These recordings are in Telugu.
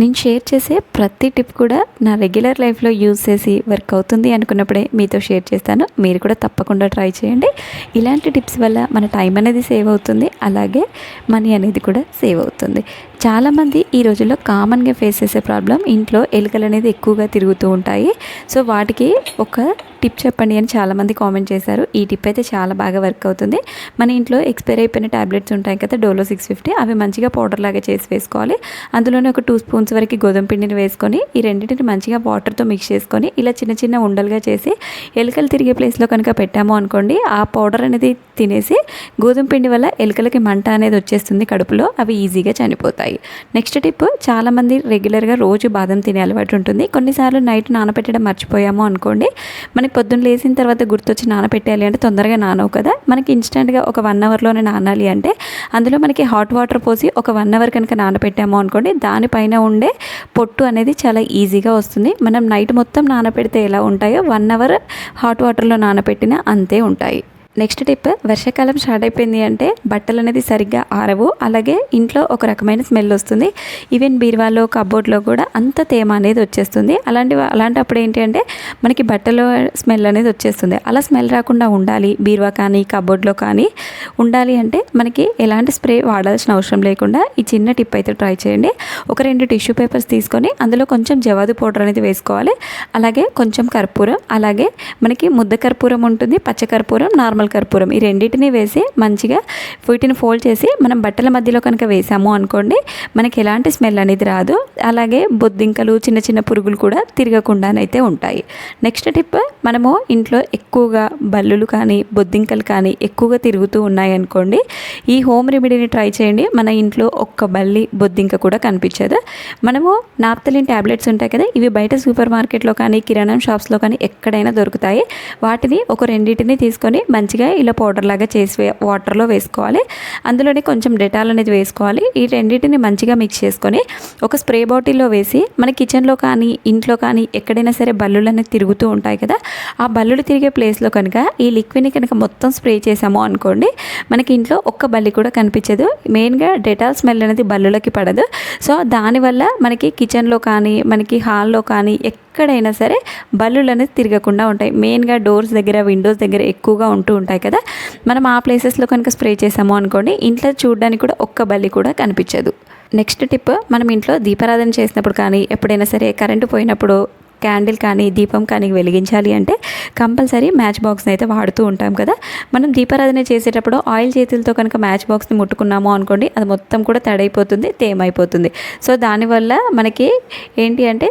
నేను షేర్ చేసే ప్రతి టిప్ కూడా నా రెగ్యులర్ లైఫ్లో యూజ్ చేసి వర్క్ అవుతుంది అనుకున్నప్పుడే మీతో షేర్ చేస్తాను. మీరు కూడా తప్పకుండా ట్రై చేయండి. ఇలాంటి టిప్స్ వల్ల మన టైం అనేది సేవ్ అవుతుంది. అలాగే మనీ అనేది కూడా సేవ్ అవుతుంది. చాలామంది ఈ రోజుల్లో కామన్గా ఫేస్ చేసే ప్రాబ్లం ఇంట్లో ఎలుకలు అనేది ఎక్కువగా తిరుగుతూ ఉంటాయి. సో వాటికి ఒక టిప్ చెప్పండి అని చాలామంది కామెంట్ చేశారు. ఈ టిప్ అయితే చాలా బాగా వర్క్ అవుతుంది. మన ఇంట్లో ఎక్స్పైర్ అయిపోయిన ట్యాబ్లెట్స్ ఉంటాయి కదా డోలో సిక్స్ ఫిఫ్టీ అవి మంచిగా పౌడర్ లాగా చేసి వేసుకోవాలి. అందులోనే ఒక టూ స్పూన్స్ వరకు గోధుమ పిండిని వేసుకొని ఈ రెండింటిని మంచిగా వాటర్తో మిక్స్ చేసుకొని ఇలా చిన్న చిన్న ఉండలుగా చేసి ఎలుకలు తిరిగే ప్లేస్లో కనుక పెట్టాము అనుకోండి ఆ పౌడర్ అనేది తినేసి గోధుమ పిండి వల్ల ఎలుకలకి మంట అనేది వచ్చేస్తుంది కడుపులో అవి ఈజీగా చనిపోతాయి. నెక్స్ట్ టిప్ చాలామంది రెగ్యులర్గా రోజు బాదం తినే అలవాటు ఉంటుంది. కొన్నిసార్లు నైట్ నానబెట్టడం మర్చిపోయాము అనుకోండి మనకి పొద్దున్న లేచిన తర్వాత గుర్తొచ్చి నానబెట్టాలి అంటే తొందరగా నానవు కదా. మనకి ఇన్స్టెంట్గా ఒక వన్ అవర్లోనే నానాలి అంటే అందులో మనకి హాట్ వాటర్ పోసి ఒక వన్ అవర్ కనుక నానబెట్టాము అనుకోండి దానిపైన ఉండే పొట్టు అనేది చాలా ఈజీగా వస్తుంది. మనం నైట్ మొత్తం నానబెడితే ఎలా ఉంటాయో వన్ అవర్ హాట్ వాటర్లో నానబెట్టినా అంతే ఉంటాయి. నెక్స్ట్ టిప్ వర్షాకాలం స్టార్ట్ అయిపోయింది అంటే బట్టలు అనేది సరిగ్గా ఆరవు. అలాగే ఇంట్లో ఒక రకమైన స్మెల్ వస్తుంది. ఈవెన్ బీరువాలో కబోర్డ్లో కూడా అంత తేమ అనేది వచ్చేస్తుంది. అలాంటి అలాంటప్పుడు ఏంటి అంటే మనకి బట్టలు స్మెల్ అనేది వచ్చేస్తుంది. అలా స్మెల్ రాకుండా ఉండాలి. బీరువా కానీ కబోర్డ్లో కానీ ఉండాలి అంటే మనకి ఎలాంటి స్ప్రే వాడాల్సిన అవసరం లేకుండా ఈ చిన్న టిప్ అయితే ట్రై చేయండి. ఒక రెండు టిష్యూ పేపర్స్ తీసుకొని అందులో కొంచెం జవాదు పౌడర్ అనేది వేసుకోవాలి. అలాగే కొంచెం కర్పూరం. అలాగే మనకి ముద్ద కర్పూరం ఉంటుంది పచ్చ కర్పూరం నార్మల్ కర్పూరం. ఈ రెండింటిని వేసి మంచిగా వీటిని ఫోల్డ్ చేసి మనం బట్టల మధ్యలో కనుక వేసాము అనుకోండి మనకి ఎలాంటి స్మెల్ అనేది రాదు. అలాగే బొద్దింకలు చిన్న చిన్న పురుగులు కూడా తిరగకుండానైతే ఉంటాయి. నెక్స్ట్ టిప్ మనము ఇంట్లో ఎక్కువగా బల్లులు కానీ బొద్దింకలు కానీ ఎక్కువగా తిరుగుతూ ఉన్నాయనుకోండి ఈ హోమ్ రెమెడీని ట్రై చేయండి. మన ఇంట్లో ఒక్క బల్లి బొద్దింక కూడా కనిపించదు. మనము నాప్తలిన్ ట్యాబ్లెట్స్ ఉంటాయి కదా ఇవి బయట సూపర్ మార్కెట్లో కానీ కిరాణం షాప్స్లో కానీ ఎక్కడైనా దొరుకుతాయి. వాటిని ఒక రెండింటిని తీసుకొని మంచి మంచిగా ఇలా పౌడర్ లాగా చేసి వాటర్లో వేసుకోవాలి. అందులోనే కొంచెం డెటాల్ అనేది వేసుకోవాలి. ఈ రెండింటిని మంచిగా మిక్స్ చేసుకొని ఒక స్ప్రే బాటిల్లో వేసి మన కిచెన్లో కానీ ఇంట్లో కానీ ఎక్కడైనా సరే బల్లులు అనేది తిరుగుతూ ఉంటాయి కదా ఆ బల్లులు తిరిగే ప్లేస్లో కనుక ఈ లిక్విడ్ని కనుక మొత్తం స్ప్రే చేసాము అనుకోండి మనకి ఇంట్లో ఒక్క బల్లి కూడా కనిపించదు. మెయిన్గా డెటాల్ స్మెల్ అనేది బల్లులకి పడదు. సో దానివల్ల మనకి కిచెన్లో కానీ మనకి హాల్లో కానీ ఎక్కడైనా సరే బల్లులు అనేది తిరగకుండా ఉంటాయి. మెయిన్గా డోర్స్ దగ్గర విండోస్ దగ్గర ఎక్కువగా ఉంటూ ఉంటాయి కదా. మనం ఆ ప్లేసెస్లో కనుక స్ప్రే చేసాము అనుకోండి ఇంట్లో చూడడానికి కూడా ఒక్క బల్లి కూడా కనిపించదు. నెక్స్ట్ టిప్ మనం ఇంట్లో దీపారాధన చేసినప్పుడు కానీ ఎప్పుడైనా సరే కరెంటు పోయినప్పుడు క్యాండిల్ కానీ దీపం కానీ వెలిగించాలి అంటే కంపల్సరీ మ్యాచ్ బాక్స్ని అయితే వాడుతూ ఉంటాం కదా. మనం దీపారాధన చేసేటప్పుడు ఆయిల్ చేతులతో కనుక మ్యాచ్ బాక్స్ని ముట్టుకున్నాము అనుకోండి అది మొత్తం కూడా తడైపోతుంది తేమైపోతుంది. సో దానివల్ల మనకి ఏంటి అంటే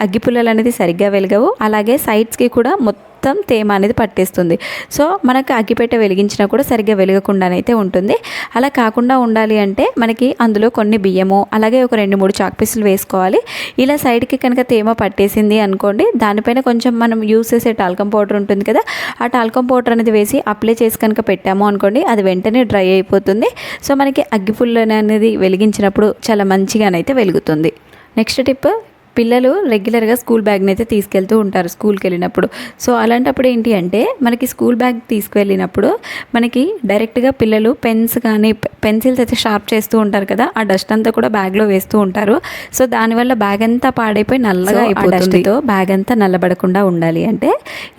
అగ్గిపుల్లలు అనేది సరిగ్గా వెలగవు. అలాగే సైడ్స్కి కూడా మొత్తం తేమ అనేది పట్టేస్తుంది. సో మనకు అగ్గిపెట్టె వెలిగించినా కూడా సరిగ్గా వెలగకుండానైతే ఉంటుంది. అలా కాకుండా ఉండాలి అంటే మనకి అందులో కొన్ని బియ్యము అలాగే ఒక రెండు మూడు చాక్ పీసులు వేసుకోవాలి. ఇలా సైడ్కి కనుక తేమ పట్టేసింది అనుకోండి దానిపైన కొంచెం మనం యూస్ చేసే టాల్కం పౌడర్ ఉంటుంది కదా ఆ టాల్కం పౌడర్ అనేది వేసి అప్లై చేసి కనుక పెట్టాము అనుకోండి అది వెంటనే డ్రై అయిపోతుంది. సో మనకి అగ్గిపుల్లని అనేది వెలిగించినప్పుడు చాలా మంచిగానైతే వెలుగుతుంది. నెక్స్ట్ టిప్ పిల్లలు రెగ్యులర్గా స్కూల్ బ్యాగ్ని అయితే తీసుకెళ్తూ ఉంటారు స్కూల్కి వెళ్ళినప్పుడు. సో అలాంటప్పుడు ఏంటి అంటే మనకి స్కూల్ బ్యాగ్ తీసుకువెళ్ళినప్పుడు మనకి డైరెక్ట్గా పిల్లలు పెన్స్ కానీ పెన్సిల్స్ అయితే షార్ప్ చేస్తూ ఉంటారు కదా ఆ డస్ట్ అంతా కూడా బ్యాగ్లో వేస్తూ ఉంటారు. సో దానివల్ల బ్యాగ్ అంతా పాడైపోయి నల్లగా అయిపోతుంది. బ్యాగ్ అంతా నల్లబడకుండా ఉండాలి. అంటే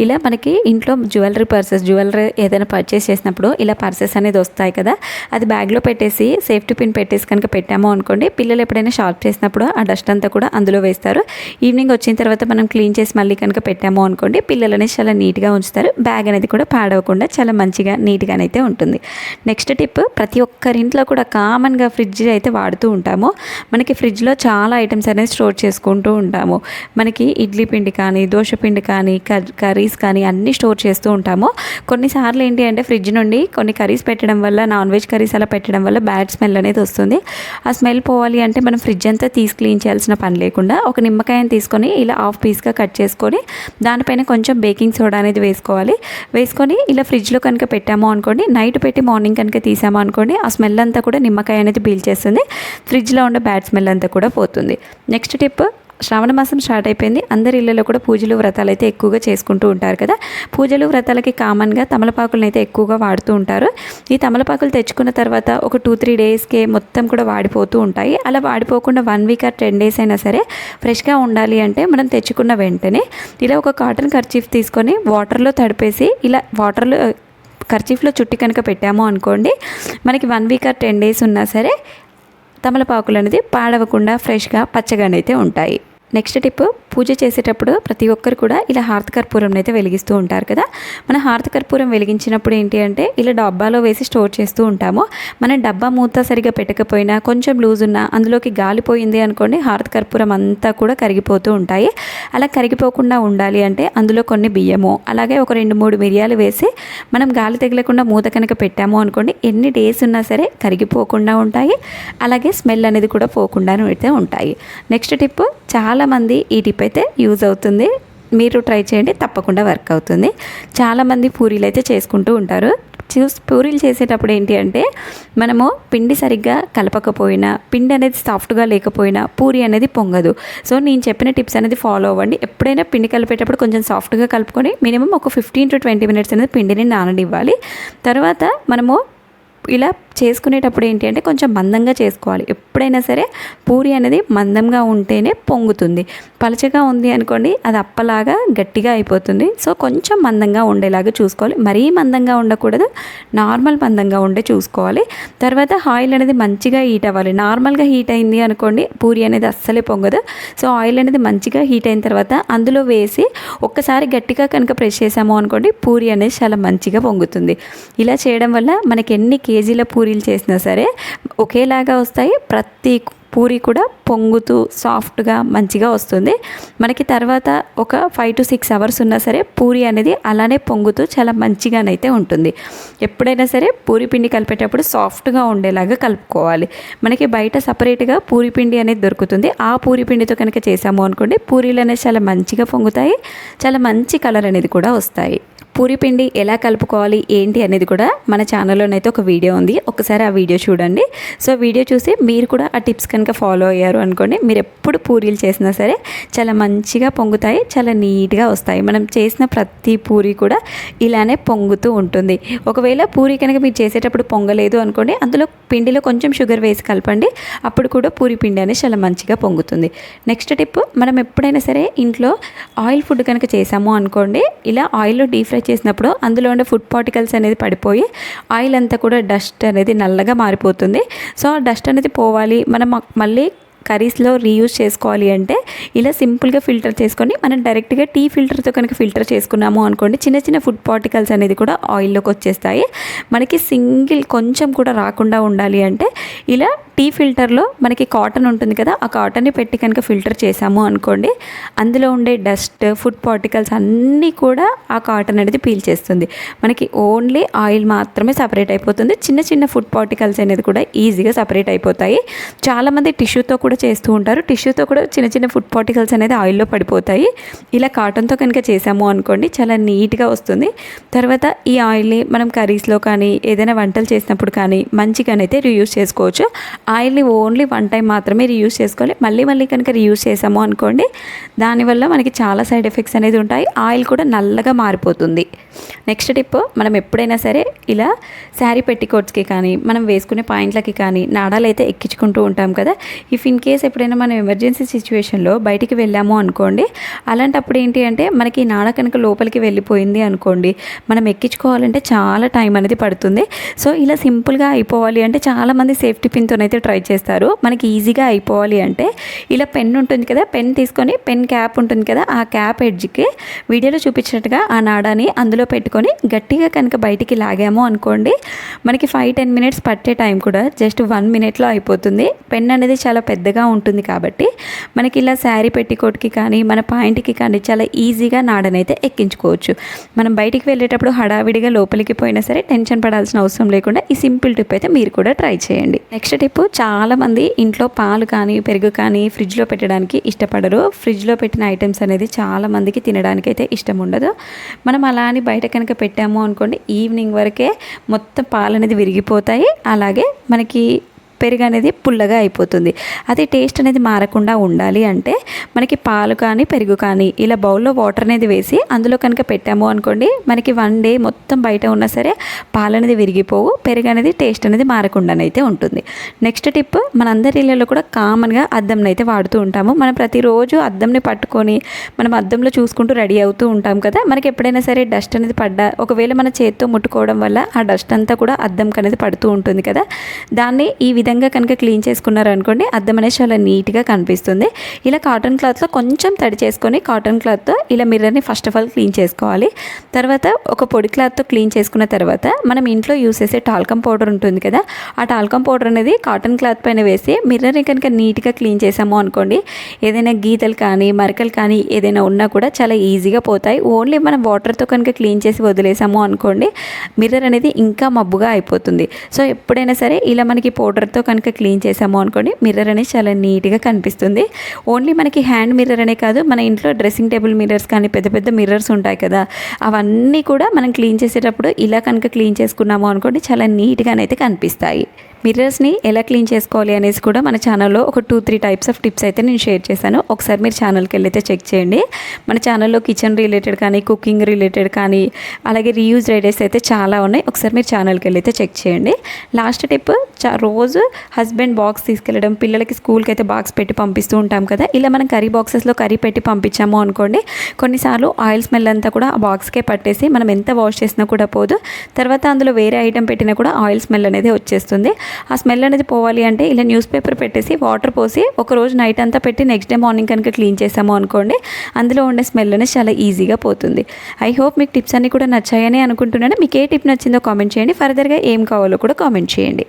ఇలా మనకి ఇంట్లో జ్యువెలరీ పర్సెస్ జ్యువెలరీ ఏదైనా పర్చేస్ చేసినప్పుడు ఇలా పర్సెస్ అనేది వస్తాయి కదా అది బ్యాగ్లో పెట్టేసి సేఫ్టీ పిన్ పెట్టేసి కనుక పెట్టాము అనుకోండి పిల్లలు ఎప్పుడైనా షార్ప్ చేసినప్పుడు ఆ డస్ట్ అంతా కూడా అందులో చేస్తారు. ఈవినింగ్ వచ్చిన తర్వాత మనం క్లీన్ చేసి మళ్ళీ కనుక పెట్టాము అనుకోండి పిల్లలు అనేది చాలా నీట్గా ఉంచుతారు. బ్యాగ్ అనేది కూడా పాడవకుండా చాలా మంచిగా నీట్గానైతే ఉంటుంది. నెక్స్ట్ టిప్ ప్రతి ఒక్కరింట్లో కూడా కామన్గా ఫ్రిడ్జ్ అయితే వాడుతూ ఉంటాము. మనకి ఫ్రిడ్జ్లో చాలా ఐటమ్స్ అనేది స్టోర్ చేసుకుంటూ ఉంటాము. మనకి ఇడ్లీ పిండి కానీ దోశ పిండి కానీ కర్రీస్ కానీ అన్నీ స్టోర్ చేస్తూ ఉంటాము. కొన్నిసార్లు ఏంటి అంటే ఫ్రిడ్జ్ నుండి కొన్ని కర్రీస్ పెట్టడం వల్ల నాన్ వెజ్ కర్రీస్ అలా పెట్టడం వల్ల బ్యాడ్ స్మెల్ అనేది వస్తుంది. ఆ స్మెల్ పోవాలి అంటే మనం ఫ్రిడ్జ్ అంతా తీసి క్లీన్ చేయాల్సిన పని లేకుండా ఒక నిమ్మకాయని తీసుకొని ఇలా హాఫ్ పీస్గా కట్ చేసుకొని దానిపైన కొంచెం బేకింగ్ సోడా అనేది వేసుకోవాలి. వేసుకొని ఇలా ఫ్రిడ్జ్లో కనుక పెట్టాము అనుకోండి నైట్ పెట్టి మార్నింగ్ కనుక తీసాము అనుకోండి ఆ స్మెల్ అంతా కూడా నిమ్మకాయ అనేది పీల్చేస్తుంది ఫ్రిడ్జ్లో ఉండే బ్యాడ్ స్మెల్ అంతా కూడా పోతుంది. నెక్స్ట్ టిప్ శ్రావణ మాసం స్టార్ట్ అయిపోయింది. అందరి ఇళ్ళలో కూడా పూజలు వ్రతాలు అయితే ఎక్కువగా చేసుకుంటూ ఉంటారు కదా. పూజలు వ్రతాలకి కామన్గా తమలపాకులను అయితే ఎక్కువగా వాడుతూ ఉంటారు. ఈ తమలపాకులు తెచ్చుకున్న తర్వాత ఒక టూ త్రీ డేస్కే మొత్తం కూడా వాడిపోతూ ఉంటాయి. అలా వాడిపోకుండా one week or ten days అయినా సరే ఫ్రెష్గా ఉండాలి అంటే మనం తెచ్చుకున్న వెంటనే ఇలా ఒక కాటన్ కర్చీఫ్ తీసుకొని వాటర్లో తడిపేసి ఇలా వాటర్లో కర్చీఫ్లో uh, చుట్టి కనుక పెట్టాము అనుకోండి మనకి one week or ten days ఉన్నా సరే తమలపాకులు అనేది పాడవకుండా ఫ్రెష్గా పచ్చగానైతే ఉంటాయి. నెక్స్ట్ టిప్ పూజ చేసేటప్పుడు ప్రతి ఒక్కరు కూడా ఇలా హారతి కర్పూరం అయితే వెలిగిస్తూ ఉంటారు కదా. మన హారతి కర్పూరం వెలిగించినప్పుడు ఏంటి అంటే ఇలా డబ్బాలో వేసి స్టోర్ చేస్తూ ఉంటాము. మన డబ్బా మూత సరిగా పెట్టకపోయినా కొంచెం లూజ్ ఉన్నా అందులోకి గాలిపోయింది అనుకోండి హారతి కర్పూరం అంతా కూడా కరిగిపోతూ ఉంటాయి. అలా కరిగిపోకుండా ఉండాలి అంటే అందులో కొన్ని బియ్యము అలాగే ఒక రెండు మూడు మిరియాలు వేసి మనం గాలి తగలకుండా మూత కనుక పెట్టాము అనుకోండి ఎన్ని డేస్ ఉన్నా సరే కరిగిపోకుండా ఉంటాయి. అలాగే స్మెల్ అనేది కూడా పోకుండా అయితే ఉంటాయి. నెక్స్ట్ టిప్ చాలామంది ఈ టిప్ అయితే యూజ్ అవుతుంది. మీరు ట్రై చేయండి తప్పకుండా వర్క్ అవుతుంది. చాలామంది పూరీలు అయితే చేసుకుంటూ ఉంటారు. చూస్ పూరీలు చేసేటప్పుడు ఏంటి అంటే మనము పిండి సరిగ్గా కలపకపోయినా పిండి అనేది సాఫ్ట్గా లేకపోయినా పూరి అనేది పొంగదు. సో నేను చెప్పిన టిప్స్ అనేది ఫాలో అవ్వండి. ఎప్పుడైనా పిండి కలిపేటప్పుడు కొంచెం సాఫ్ట్గా కలుపుకొని మినిమం ఒక ఫిఫ్టీన్ టు ట్వంటీ మినిట్స్ అనేది పిండిని నాననివ్వాలి. తర్వాత మనము ఇలా చేసుకునేటప్పుడు ఏంటి అంటే కొంచెం మందంగా చేసుకోవాలి. ఎప్పుడైనా సరే పూరి అనేది మందంగా ఉంటేనే పొంగుతుంది. పలచగా ఉంది అనుకోండి అది అప్పలాగా గట్టిగా అయిపోతుంది. సో కొంచెం మందంగా ఉండేలాగా చూసుకోవాలి. మరీ మందంగా ఉండకూడదు. నార్మల్ మందంగా ఉండే చూసుకోవాలి. తర్వాత ఆయిల్ అనేది మంచిగా హీట్ అవ్వాలి. నార్మల్గా హీట్ అయింది అనుకోండి పూరి అనేది అస్సలే పొంగదు. సో ఆయిల్ అనేది మంచిగా హీట్ అయిన తర్వాత అందులో వేసి ఒక్కసారి గట్టిగా కనుక ప్రెస్ చేసాము అనుకోండి పూరి అనేది చాలా మంచిగా పొంగుతుంది. ఇలా చేయడం వల్ల మనకి ఎన్ని కేజీల పూరీలు చేసినా సరే ఒకేలాగా వస్తాయి. ప్రతి పూరి కూడా పొంగుతూ సాఫ్ట్గా మంచిగా వస్తుంది. మనకి తర్వాత ఒక ఫైవ్ టు సిక్స్ అవర్స్ ఉన్నా సరే పూరి అనేది అలానే పొంగుతూ చాలా మంచిగానైతే ఉంటుంది. ఎప్పుడైనా సరే పూరి పిండి కలిపేటప్పుడు సాఫ్ట్గా ఉండేలాగా కలుపుకోవాలి. మనకి బయట సపరేట్గా పూరి పిండి అనేది దొరుకుతుంది. ఆ పూరి పిండితో కనుక చేసాము అనుకోండి పూరీలు అనేది చాలా మంచిగా పొంగుతాయి. చాలా మంచి కలర్ అనేది కూడా వస్తాయి. పూరి పిండి ఎలా కలుపుకోవాలి ఏంటి అనేది కూడా మన ఛానల్లోనైతే ఒక వీడియో ఉంది. ఒకసారి ఆ వీడియో చూడండి. సో వీడియో చూసి మీరు కూడా ఆ టిప్స్ కనుక ఫాలో అయ్యారు అనుకోండి మీరు ఎప్పుడు పూరీలు చేసినా సరే చాలా మంచిగా పొంగుతాయి చాలా నీట్గా వస్తాయి. మనం చేసిన ప్రతి పూరి కూడా ఇలానే పొంగుతూ ఉంటుంది. ఒకవేళ పూరి కనుక మీరు చేసేటప్పుడు పొంగలేదు అనుకోండి అందులో పిండిలో కొంచెం షుగర్ వేసి కలపండి. అప్పుడు కూడా పూరి పిండి అనేది చాలా మంచిగా పొంగుతుంది. నెక్స్ట్ టిప్ మనం ఎప్పుడైనా సరే ఇంట్లో ఆయిల్ ఫుడ్ కనుక చేసాము అనుకోండి ఇలా ఆయిల్లో డీప్ ఫ్రై చేసినప్పుడు అందులో ఉండే ఫుడ్ పార్టికల్స్ అనేది పడిపోయి ఆయిల్ అంతా కూడా డస్ట్ అనేది నల్లగా మారిపోతుంది. సో ఆ డస్ట్ అనేది పోవాలి. మనం మళ్ళీ కర్రీస్లో రీయూజ్ చేసుకోవాలి అంటే ఇలా సింపుల్గా ఫిల్టర్ చేసుకొని మనం డైరెక్ట్గా టీ ఫిల్టర్తో కనుక ఫిల్టర్ చేసుకున్నాము అనుకోండి చిన్న చిన్న ఫుడ్ పార్టికల్స్ అనేది కూడా ఆయిల్లోకి వచ్చేస్తాయి. మనకి సింగిల్ కొంచెం కూడా రాకుండా ఉండాలి అంటే ఇలా టీ ఫిల్టర్లో మనకి కాటన్ ఉంటుంది కదా ఆ కాటన్ని పెట్టి కనుక ఫిల్టర్ చేసాము అనుకోండి అందులో ఉండే డస్ట్ ఫుడ్ పార్టికల్స్ అన్నీ కూడా ఆ కాటన్ అనేది పీల్ చేస్తుంది. మనకి ఓన్లీ ఆయిల్ మాత్రమే సపరేట్ అయిపోతుంది. చిన్న చిన్న ఫుడ్ పార్టికల్స్ అనేది కూడా ఈజీగా సపరేట్ అయిపోతాయి. చాలామంది టిష్యూతో కూడా చేస్తూ ఉంటారు. టిష్యూతో కూడా చిన్న చిన్న ఫుడ్ పార్టికల్స్ అనేది ఆయిల్లో పడిపోతాయి. ఇలా కాటన్తో కనుక చేసాము అనుకోండి చాలా నీట్గా వస్తుంది. తర్వాత ఈ ఆయిల్ని మనం కర్రీస్లో కానీ ఏదైనా వంటలు చేసినప్పుడు కానీ మంచిగానైతే రియూజ్ చేసుకోవచ్చు. ఆయిల్ని ఓన్లీ వన్ టైం మాత్రమే రీయూస్ చేసుకోవాలి. మళ్ళీ మళ్ళీ కనుక రీయూస్ చేసాము అనుకోండి దానివల్ల మనకి చాలా సైడ్ ఎఫెక్ట్స్ అనేది ఉంటాయి. ఆయిల్ కూడా నల్లగా మారిపోతుంది. నెక్స్ట్ టిప్ మనం ఎప్పుడైనా సరే ఇలా శారీ పెట్టికోట్స్కి కానీ మనం వేసుకునే పాయింట్లకి కానీ నాడాలు అయితే ఎక్కించుకుంటూ ఉంటాం కదా. ఇఫ్ ఇన్ కేస్ ఎప్పుడైనా మనం ఎమర్జెన్సీ సిచ్యువేషన్లో బయటికి వెళ్ళాము అనుకోండి అలాంటప్పుడు ఏంటి అంటే మనకి ఈ నాడ కనుక లోపలికి వెళ్ళిపోయింది అనుకోండి మనం ఎక్కించుకోవాలంటే చాలా టైం అనేది పడుతుంది. సో ఇలా సింపుల్గా అయిపోవాలి అంటే చాలామంది సేఫ్టీ పిన్తోనైతే ట్రై చేస్తారు. మనకి ఈజీగా అయిపోవాలి అంటే ఇలా పెన్ ఉంటుంది కదా పెన్ తీసుకొని పెన్ క్యాప్ ఉంటుంది కదా ఆ క్యాప్ ఎడ్జ్కి వీడియోలో చూపించినట్టుగా ఆ నాడాని అందులో పెట్టుకొని గట్టిగా కనుక బయటికి లాగాము అనుకోండి మనకి ఫైవ్ టెన్ మినిట్స్ పట్టే టైం కూడా జస్ట్ వన్ మినిట్లో అయిపోతుంది. పెన్ అనేది చాలా పెద్దగా పెద్దగా ఉంటుంది కాబట్టి మనకి ఇలా శారీ పెట్టికోట్కి కానీ మన పాయింట్కి కానీ చాలా ఈజీగా నాడనైతే ఎక్కించుకోవచ్చు. మనం బయటికి వెళ్ళేటప్పుడు హడావిడిగా లోపలికి పోయినా సరే టెన్షన్ పడాల్సిన అవసరం లేకుండా ఈ సింపుల్ టిప్ అయితే మీరు కూడా ట్రై చేయండి. నెక్స్ట్ టిప్ చాలామంది ఇంట్లో పాలు కానీ పెరుగు కానీ ఫ్రిడ్జ్లో పెట్టడానికి ఇష్టపడరు. ఫ్రిడ్జ్లో పెట్టిన ఐటమ్స్ అనేది చాలామందికి తినడానికి అయితే ఇష్టం ఉండదు. మనం అలా అని బయట కనుక పెట్టాము అనుకోండి ఈవినింగ్ వరకే మొత్తం పాలు అనేది విరిగిపోతాయి. అలాగే మనకి పెరుగు అనేది పుల్లగా అయిపోతుంది. అది టేస్ట్ అనేది మారకుండా ఉండాలి అంటే మనకి పాలు కానీ పెరుగు కానీ ఇలా బౌల్లో వాటర్ అనేది వేసి అందులో కనుక పెట్టాము అనుకోండి మనకి వన్ డే మొత్తం బయట ఉన్నా సరే పాలు అనేది విరిగిపోవు పెరుగు అనేది టేస్ట్ అనేది మారకుండానైతే ఉంటుంది. నెక్స్ట్ టిప్ మనందరి ఇళ్ళలో కూడా కామన్గా అద్దంని అయితే వాడుతూ ఉంటాము. మనం ప్రతిరోజు అద్దంని పట్టుకొని మనం అద్దంలో చూసుకుంటూ రెడీ అవుతూ ఉంటాం కదా మనకి ఎప్పుడైనా సరే డస్ట్ అనేది పడ్డా ఒకవేళ మన చేత్తో ముట్టుకోవడం వల్ల ఆ డస్ట్ అంతా కూడా అద్దంకి అనేది పడుతూ ఉంటుంది కదా. దాన్ని ఈ విధంగా కనుక క్లీన్ చేసుకున్నారనుకోండి అద్దం అనేది చాలా నీట్గా కనిపిస్తుంది. ఇలా కాటన్ క్లాత్లో కొంచెం తడి చేసుకొని కాటన్ క్లాత్తో ఇలా మిర్రర్ని ఫస్ట్ ఆఫ్ ఆల్ క్లీన్ చేసుకోవాలి. తర్వాత ఒక పొడి క్లాత్తో క్లీన్ చేసుకున్న తర్వాత మనం ఇంట్లో యూస్ చేసే టాల్కమ్ పౌడర్ ఉంటుంది కదా ఆ టాల్కమ్ పౌడర్ అనేది కాటన్ క్లాత్ పైన వేసి మిర్రర్ని కనుక నీట్గా క్లీన్ చేసాము అనుకోండి ఏదైనా గీతలు కానీ మరకలు కానీ ఏదైనా ఉన్నా కూడా చాలా ఈజీగా పోతాయి. ఓన్లీ మనం వాటర్తో కనుక క్లీన్ చేసి వదిలేసాము అనుకోండి మిర్రర్ అనేది ఇంకా మబ్బుగా అయిపోతుంది. సో ఎప్పుడైనా సరే ఇలా మనకి పౌడర్ మిర్రర్తో కనుక క్లీన్ చేసాము అనుకోండి మిర్రర్ అనేది చాలా నీట్గా కనిపిస్తుంది. ఓన్లీ మనకి హ్యాండ్ మిర్రర్ అనే కాదు మన ఇంట్లో డ్రెస్సింగ్ టేబుల్ మిర్రర్స్ కానీ పెద్ద పెద్ద మిర్రర్స్ ఉంటాయి కదా అవన్నీ కూడా మనం క్లీన్ చేసేటప్పుడు ఇలా కనుక క్లీన్ చేసుకున్నాము అనుకోండి చాలా నీట్గానైతే కనిపిస్తాయి. మిర్రర్స్ని ఎలా క్లీన్ చేసుకోవాలి అనేసి కూడా మన ఛానల్లో ఒక two three types of tips అయితే నేను షేర్ చేశాను. ఒకసారి మీరు ఛానల్కి వెళ్ళైతే చెక్ చేయండి. మన ఛానల్లో కిచెన్ రిలేటెడ్ కానీ కుకింగ్ రిలేటెడ్ కానీ అలాగే రీయూజ్ ఐడియాస్ అయితే చాలా ఉన్నాయి. ఒకసారి మీరు ఛానల్కి వెళ్ళైతే చెక్ చేయండి. లాస్ట్ టిప్ చా రోజు హస్బెండ్ బాక్స్ తీసుకెళ్ళడం పిల్లలకి స్కూల్కి అయితే బాక్స్ పెట్టి పంపిస్తూ ఉంటాం కదా. ఇలా మనం కర్రీ బాక్సెస్లో కర్రీ పెట్టి పంపించాము అనుకోండి కొన్నిసార్లు ఆయిల్ స్మెల్ అంతా కూడా ఆ బాక్స్కే పట్టేసి మనం ఎంత వాష్ చేసినా కూడా పోదు. తర్వాత అందులో వేరే ఐటెం పెట్టినా కూడా ఆయిల్ స్మెల్ అనేది వచ్చేస్తుంది. ఆ స్మెల్ అనేది పోవాలి అంటే ఇలా న్యూస్ పేపర్ పెట్టేసి వాటర్ పోసి ఒక రోజు నైట్ అంతా పెట్టి నెక్స్ట్ డే మార్నింగ్ కనుక క్లీన్ చేసాము అనుకోండి అందులో ఉండే స్మెల్ అనేది చాలా ఈజీగా పోతుంది. ఐ హోప్ మీకు టిప్స్ అన్నీ కూడా నచ్చాయని అనుకుంటున్నాను. మీకు ఏ టిప్ నచ్చిందో కామెంట్ చేయండి. ఫర్దర్గా ఏం కావాలో కూడా కామెంట్ చేయండి.